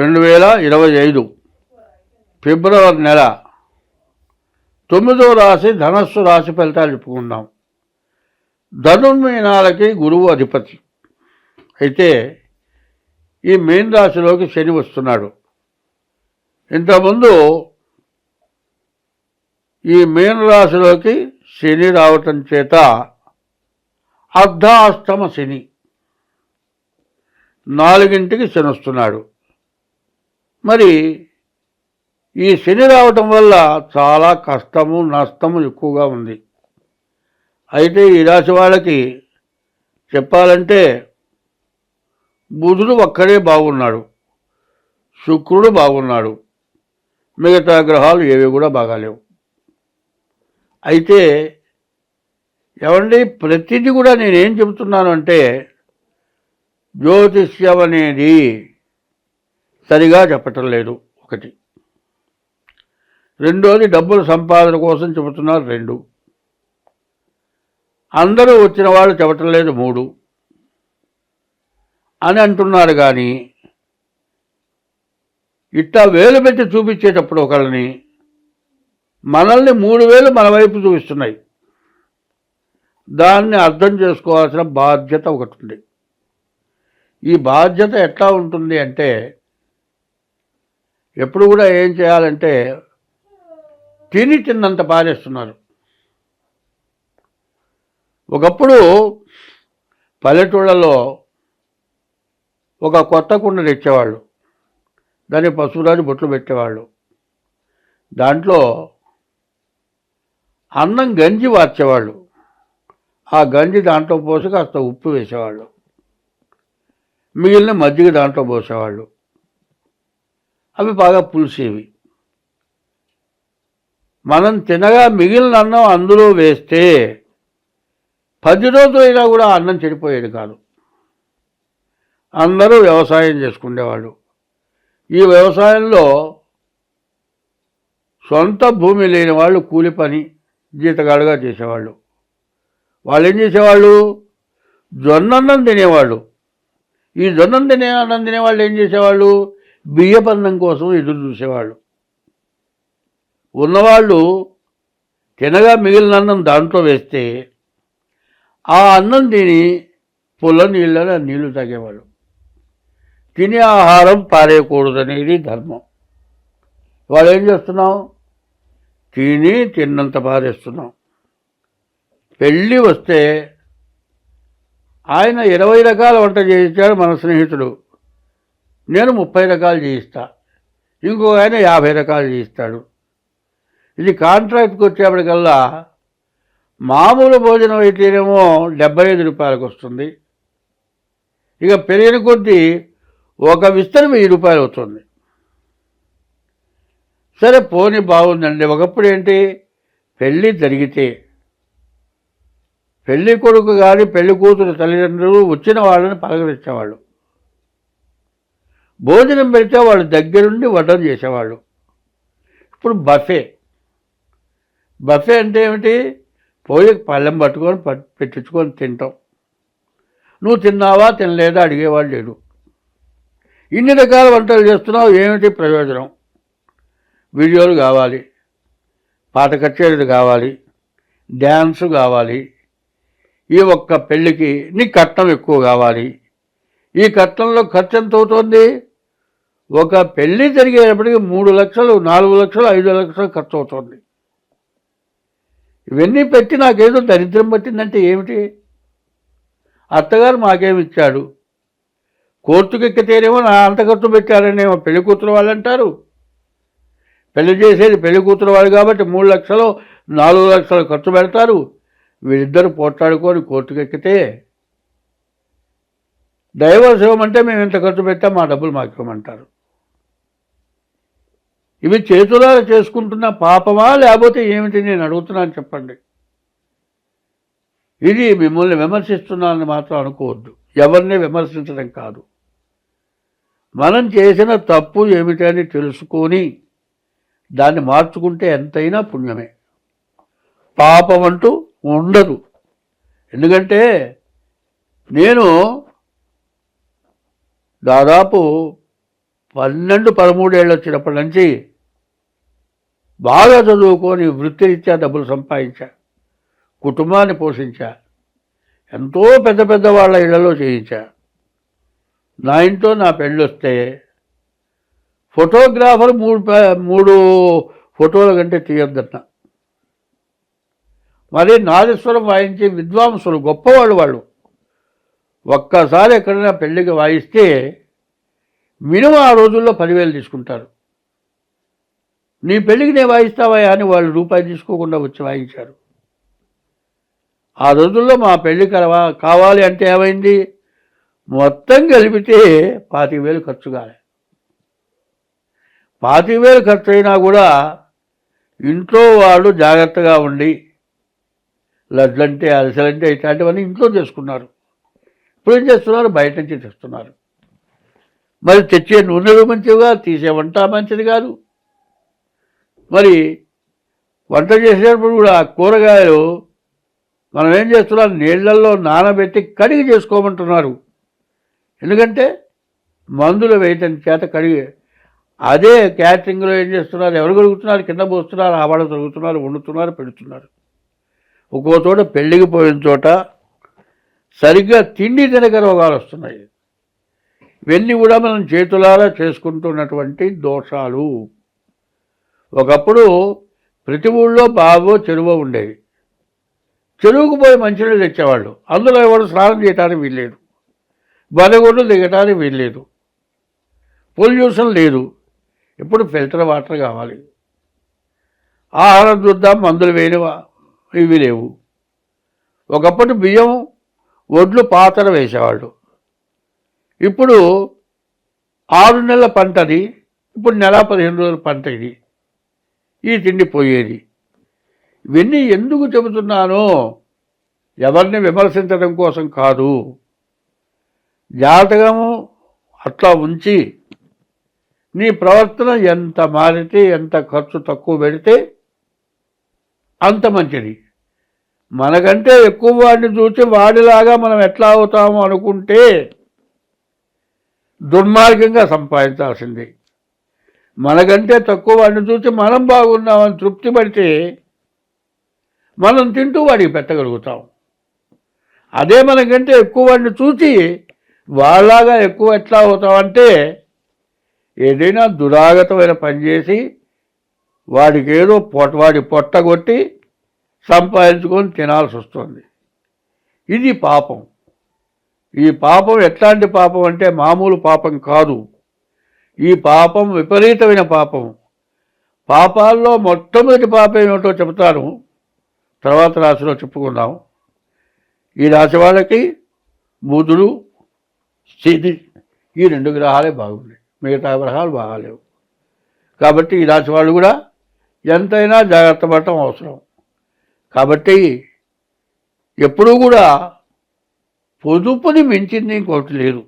రెండు వేల ఇరవై ఐదు ఫిబ్రవరి నెల తొమ్మిదో రాశి ధనస్సు రాశి ఫలితాలు చెప్పుకుందాం. ధనుర్మీనాలకి గురువు అధిపతి. అయితే ఈ మెయిన్ రాశిలోకి శని వస్తున్నాడు. ఇంతకుముందు ఈ మీన రాశిలోకి శని రావటం చేత అర్ధాష్టమ శని నాలుగింటికి శని వస్తున్నాడు. మరి ఈ శని రావటం వల్ల చాలా కష్టము నష్టము ఎక్కువగా ఉంది. అయితే ఈ రాశి వాళ్ళకి చెప్పాలంటే బుధుడు ఒక్కడే బాగున్నాడు శుక్రుడు బాగున్నాడు మిగతా గ్రహాలు ఏవి కూడా బాగాలేవు. అయితే ఏమండి ప్రతిదీ కూడా నేనేం చెబుతున్నాను అంటే జ్యోతిష్యం అనేది సరిగా చెప్పటం లేదు. ఒకటి. రెండోది డబ్బుల సంపాదన కోసం చెబుతున్నారు రెండు. అందరూ వచ్చిన వాళ్ళు చెప్పటం లేదు మూడు. అని అంటున్నారు కానీ ఇట్టా వేలు పెట్టి చూపించేటప్పుడు ఒకళ్ళని మనల్ని మూడు వేలు మన వైపు చూపిస్తున్నాయి. దాన్ని అర్థం చేసుకోవాల్సిన బాధ్యత ఒకటి ఉంది. ఈ బాధ్యత ఎట్లా ఉంటుంది అంటే ఎప్పుడు కూడా ఏం చేయాలంటే తిని తిన్నంత పారేస్తున్నారు. ఒకప్పుడు పల్లెటూళ్ళలో ఒక కొత్త కుండ తెచ్చేవాళ్ళు. దాన్ని పశువురాజు బొట్లు పెట్టేవాళ్ళు. దాంట్లో అన్నం గంజి వార్చేవాళ్ళు. ఆ గంజి దాంట్లో పోసి కాస్త ఉప్పు వేసేవాళ్ళు. మిగిలిన మజ్జిగ దాంట్లో పోసేవాళ్ళు. అవి బాగా పులిసేవి. మనం తినగా మిగిలిన అన్నం అందులో వేస్తే పది రోజులైనా కూడా అన్నం చెడిపోయేది కాదు. అందరూ వ్యవసాయం చేసుకునేవాళ్ళు. ఈ వ్యవసాయంలో సొంత భూమి లేని వాళ్ళు కూలి పని జీతగాడుగా చేసేవాళ్ళు. వాళ్ళు ఏం చేసేవాళ్ళు? జొన్నన్నం తినేవాళ్ళు. ఈ జొన్నం తినే అన్నం తినేవాళ్ళు ఏం చేసేవాళ్ళు? బియ్యపన్నం కోసం ఎదురు చూసేవాళ్ళు. ఉన్నవాళ్ళు తినగా మిగిలిన అన్నం దాంట్లో వేస్తే ఆ అన్నం తిని పుల్ల నీళ్ళలో నీళ్ళు తాగేవాళ్ళు. తినే ఆహారం పారేయకూడదనేది ధర్మం. వాళ్ళు ఏం చేస్తున్నాం తిని తిన్నంత పారేస్తున్నాం. పెళ్ళి వస్తే ఆయన ఇరవై రకాల వంట చేయించాడు మన స్నేహితుడు. నేను ముప్పై రకాలు చేయిస్తా. ఇంకో ఆయన యాభై రకాలు చేయిస్తాడు. ఇది కాంట్రాక్ట్కి వచ్చేప్పటికల్లా మామూలు భోజనం అయితేనేమో డెబ్బై ఐదు రూపాయలకు వస్తుంది. ఇక పెరిగిన కొద్దీ ఒక విస్తరి వెయ్యి రూపాయలు అవుతుంది. సరే పోనీ బాగుందండి. ఒకప్పుడు ఏంటి? పెళ్ళి జరిగితే. పెళ్ళి కొడుకు కానీ పెళ్ళి కూతురు తల్లిదండ్రులు వచ్చిన వాళ్ళని పలకరించేవాళ్ళు. భోజనం పెడితే వాళ్ళు దగ్గరుండి వంట చేసేవాళ్ళు. ఇప్పుడు బఫే. బఫే అంటే ఏమిటి? పోయి పళ్ళెం పట్టుకొని పెట్టించుకొని తింటాం. నువ్వు తిన్నావా? తినలేదా? అడిగేవాడు లేడు ఇన్ని రకాల వంటలు చేస్తున్నావు? ఏమిటి ప్రయోజనం? వీడియోలు కావాలి. పాట కచేరీలు కావాలి. డ్యాన్స్ కావాలి. ఈ ఒక్క పెళ్ళికి నీ కట్నం ఎక్కువ కావాలి. ఈ కట్నంలో ఖర్చు ఎంత అవుతుంది ఒక పెళ్ళి జరిగేటప్పటికి మూడు లక్షలు నాలుగు లక్షలు ఐదు లక్షలు ఖర్చు అవుతుంది ఇవన్నీ పెట్టి నాకేదో దరిద్రం పట్టిందంటే ఏమిటి? అత్తగారు మాకేమి ఇచ్చాడు? నా అంత ఖర్చు పెట్టారనేమో పెళ్ళి కూతురు వాళ్ళు అంటారు. పెళ్ళి చేసేది పెళ్ళి కూతురు వాళ్ళు కాబట్టి మూడు లక్షలు నాలుగు లక్షలు ఖర్చు పెడతారు. వీళ్ళిద్దరు పోట్లాడుకొని కోర్టుకెక్కితే డైవర్స్ ఇవ్వమంటే మేము ఇంత ఖర్చు పెట్టాం మా డబ్బులు మాకు ఇవ్వమంటారు. ఇవి చేతులారా చేసుకుంటున్న పాపమా లేకపోతే ఏమిటి నేను అడుగుతున్నాను చెప్పండి. ఇది మిమ్మల్ని విమర్శిస్తున్నానని మాత్రం అనుకోవద్దు. ఎవరిని విమర్శించడం కాదు. మనం చేసిన తప్పు ఏమిటని తెలుసుకొని దాన్ని మార్చుకుంటే ఎంతైనా పుణ్యమే. పాపం అంటూ ఉండదు. ఎందుకంటే నేను దాదాపు పన్నెండు పదమూడేళ్ళు వచ్చినప్పటి నుంచి బాగా చదువుకొని వృత్తిరీత్యా డబ్బులు సంపాదించా. కుటుంబాన్ని పోషించా. ఎంతో పెద్ద పెద్ద వాళ్ళ ఇళ్ళలో చేయించా. నా ఇంట్లో నా పెళ్ళి వస్తే ఫోటోగ్రాఫర్ మూడు మూడు ఫోటోల కంటే తీయొద్దన్న మరి నాదస్వరం వాయించే విద్వాంసులు గొప్పవాళ్ళు వాళ్ళు. ఒక్కసారి ఎక్కడైనా పెళ్ళికి వాయిస్తే మినిమం ఆ రోజుల్లో పదివేలు తీసుకుంటారు. నీ పెళ్ళికి నేను వాయిస్తావా అని వాళ్ళు రూపాయి తీసుకోకుండా వచ్చి వాయించారు. ఆ రోజుల్లో మా పెళ్ళి కలవా కావాలి అంటే ఏమైంది? మొత్తం కలిపితే పాతిక వేలు ఖర్చు కాలే. పాతిక వేలు ఖర్చు అయినా కూడా ఇంట్లో వాళ్ళు జాగ్రత్తగా ఉండి లడ్లంటే అరిసెలంటే ఇట్లాంటివన్నీ ఇంట్లో చేసుకున్నారు. ఇప్పుడు ఏం చేస్తున్నారు? బయట నుంచి తెస్తున్నారు. మరి తెచ్చే నూనెలు మంచివిగా తీసే వంట మంచిది కాదు. మరి వంట చేసేటప్పుడు కూడా కూరగాయలు మనం ఏం చేస్తున్నాం? నీళ్ళల్లో నానబెట్టి కడిగి చేసుకోమంటున్నారు. ఎందుకంటే మందులు వేయటం చేత కడిగి అదే క్యాటరింగ్లో ఏం చేస్తున్నారు? ఎవరు కడుగుతున్నారు? కింద పోస్తున్నారు ఆవాడ తొలుగుతున్నారు వండుతున్నారు పెడుతున్నారు. ఒక్కో చోట పెళ్ళికి పోయిన చోట సరిగ్గా తిండి తినక రోగాలు వస్తున్నాయి. ఇవన్నీ కూడా మనం చేతులారా చేసుకుంటున్నటువంటి దోషాలు. ఒకప్పుడు ప్రతి ఊళ్ళో బావో చెరువో ఉండేది చెరువుకు పోయి మంచినీళ్ళు తెచ్చేవాళ్ళు. అందులో ఎవరు స్నానం చేయడానికి వీల్లేదు. బలగొడ్లు దిగటానికి వీల్లేదు. పొల్యూషన్ లేదు. ఇప్పుడు ఫిల్టర్ వాటర్ కావాలి. ఆహారం చూద్దాం మందులు వేయని ఇవి లేవు. ఒకప్పుడు బియ్యం ఒడ్లు పాతర వేసేవాళ్ళు. ఇప్పుడు ఆరు నెలల పంటది ఇప్పుడు నెల పదిహేను రోజుల పంట ఇది. ఈ తిండి పోయేది. ఇవన్నీ ఎందుకు చెబుతున్నానో ఎవరిని విమర్శించడం కోసం కాదు. జాతకము అట్లా ఉంచి నీ ప్రవర్తన ఎంత మారితే ఎంత ఖర్చు తక్కువ పెడితే అంత మంచిది. మనకంటే ఎక్కువ వాడిని చూసి వాడిలాగా మనం ఎట్లా అవుతాము అనుకుంటే దుర్మార్గంగా సంపాదించాల్సింది. మనకంటే తక్కువ వాడిని చూసి మనం బాగున్నామని తృప్తి పడితే మనం తింటూ వాడికి పెట్టగలుగుతాం. అదే మనకంటే ఎక్కువ వాడిని చూసి వాళ్ళలాగా ఎక్కువ ఎట్లా అవుతామంటే ఏదైనా దురాగతమైన పని చేసి వాడికి ఏదో పొట్ట వాడి పొట్ట కొట్టి సంపాదించుకొని తినాల్సి వస్తుంది. ఇది పాపం. ఈ పాపం ఎట్లాంటి పాపం అంటే మామూలు పాపం కాదు. ఈ పాపం విపరీతమైన పాపం. పాపాల్లో మొట్టమొదటి పాపం ఏమిటో చెబుతాను. తర్వాత రాశిలో చెప్పుకుందాం. ఈ రాశి వాళ్ళకి బుధుడు స్థితి ఈ రెండు గ్రహాలే బాగున్నాయి. మిగతా గ్రహాలు బాగాలేవు. కాబట్టి ఈ రాశి వాళ్ళు కూడా ఎంతైనా జాగ్రత్త పడటం అవసరం. కాబట్టి ఎప్పుడూ కూడా పొదుపుని మించింది ఇంకోటి లేదు.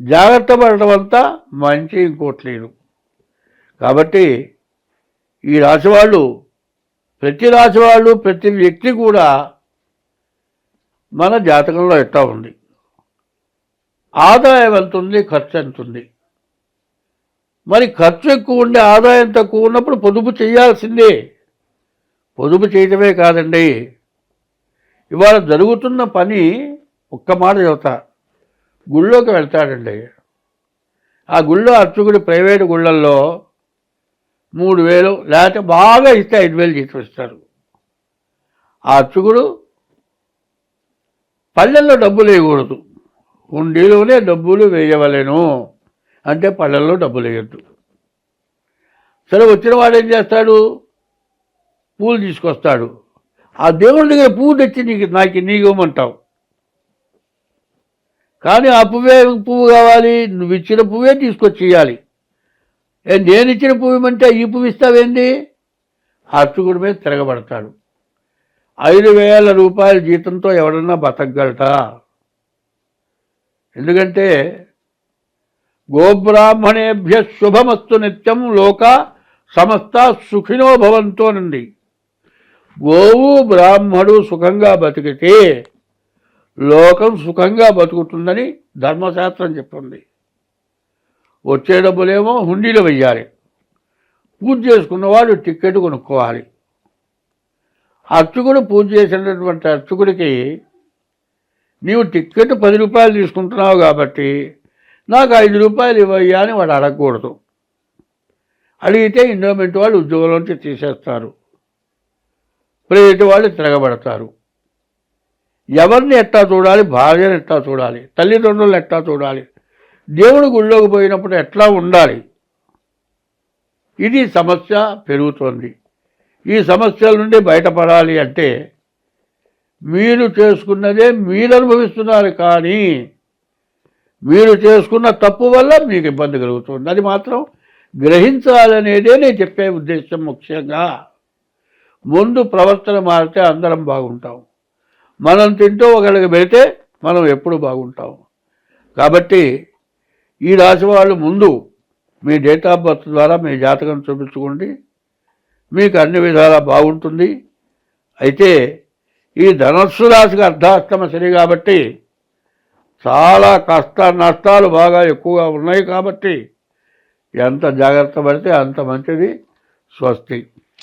జాగ్రత్త పడటం అంతా మంచి ఇంకోటి లేదు. కాబట్టి ఈ రాశివాళ్ళు ప్రతి రాశివాళ్ళు ప్రతి వ్యక్తి కూడా మన జాతకంలో ఎట్టా ఉంది. ఆదాయం ఎంత ఉంది? ఖర్చు ఎంత ఉంది? మరి ఖర్చు ఎక్కువ ఉండి ఆదాయం తక్కువ ఉన్నప్పుడు పొదుపు చేయాల్సిందే. పొదుపు చేయటమే కాదండి. ఇవాళ జరుగుతున్న పని ఒక్క మాట చెబుతా. గుళ్ళోకి వెళ్తాడండి. ఆ గుళ్ళో అర్చకుడు ప్రైవేటు గుళ్ళల్లో మూడు వేలు లేకపోతే బాగా ఇస్తే ఐదు వేలు జీతం ఆ అర్చకుడు పల్లెల్లో డబ్బులు వేయకూడదు. ఉండిలోనే డబ్బులు వేయవలేను అంటే పళ్ళల్లో డబ్బులు వేయద్దు. సరే వచ్చిన వాడు ఏం చేస్తాడు? పూలు తీసుకొస్తాడు. ఆ దేవుడి దగ్గర పువ్వు తెచ్చి నీకు నాకు నీకు ఇవ్వమంటావు. కానీ ఆ పువ్వే పువ్వు కావాలి. నువ్వు ఇచ్చిన పువ్వే తీసుకొచ్చి ఇవ్వాలి నేను ఇచ్చిన పువ్వు ఇవ్వమంటే ఈ పువ్వు ఇస్తావేంది? అర్చకుడి మీద తిరగబడతాడు. ఐదు వేల రూపాయల జీతంతో ఎవడన్నా బతకగలట ఎందుకంటే గోబ్రాహ్మణేభ్య శుభమస్తు నిత్యం లోక సమస్త సుఖినో భవంతోనండి గోవు బ్రాహ్మడు సుఖంగా బతికితే లోకం సుఖంగా బతుకుతుందని ధర్మశాస్త్రం చెప్తుంది. వచ్చే డబ్బులేమో హుండీలో వెయ్యాలి. పూజ చేసుకున్నవాడు టిక్కెట్ కొనుక్కోవాలి. అర్చకుడు పూజ చేసినటువంటి అర్చకుడికి నీవు టిక్కెట్ పది రూపాయలు తీసుకుంటున్నావు కాబట్టి నాకు ఐదు రూపాయలు ఇవ్వయ్యా అని వాడు అడగకూడదు. అడిగితే ఇండోమెంట్ వాళ్ళు ఉద్యోగంలోంచి తీసేస్తారు. ప్రైవేట్ వాళ్ళు తిరగబడతారు. ఎవరిని ఎట్టా చూడాలి? భార్యను ఎట్టా చూడాలి? తల్లిదండ్రులను ఎట్టా చూడాలి? దేవుడు గుళ్ళోకి పోయినప్పుడు ఎట్లా ఉండాలి? ఇది సమస్య పెరుగుతోంది. ఈ సమస్యల నుండి బయటపడాలి అంటే మీరు చేసుకున్నదే మీరు అనుభవిస్తున్నారు కానీ మీరు చేసుకున్న తప్పు వల్ల మీకు ఇబ్బంది కలుగుతుంది. అది మాత్రం గ్రహించాలనేదే నేను చెప్పే ఉద్దేశం ముఖ్యంగా. ముందు ప్రవర్తన మారితే అందరం బాగుంటాం. మనం తింటూ ఒకరికి పెడితే మనం ఎప్పుడు బాగుంటాం. కాబట్టి ఈ రాశి వాళ్ళు ముందు మీ డేట్ ఆఫ్ బర్త్ ద్వారా మీ జాతకం చూపించుకోండి. మీకు అన్ని విధాలా బాగుంటుంది. అయితే ఈ ధనస్సు రాశికి అర్ధాష్టమ శని కాబట్టి చాలా కష్ట నష్టాలు బాగా ఎక్కువగా ఉన్నాయి కాబట్టి ఎంత జాగ్రత్త పడితే అంత మంచిది. స్వస్తి.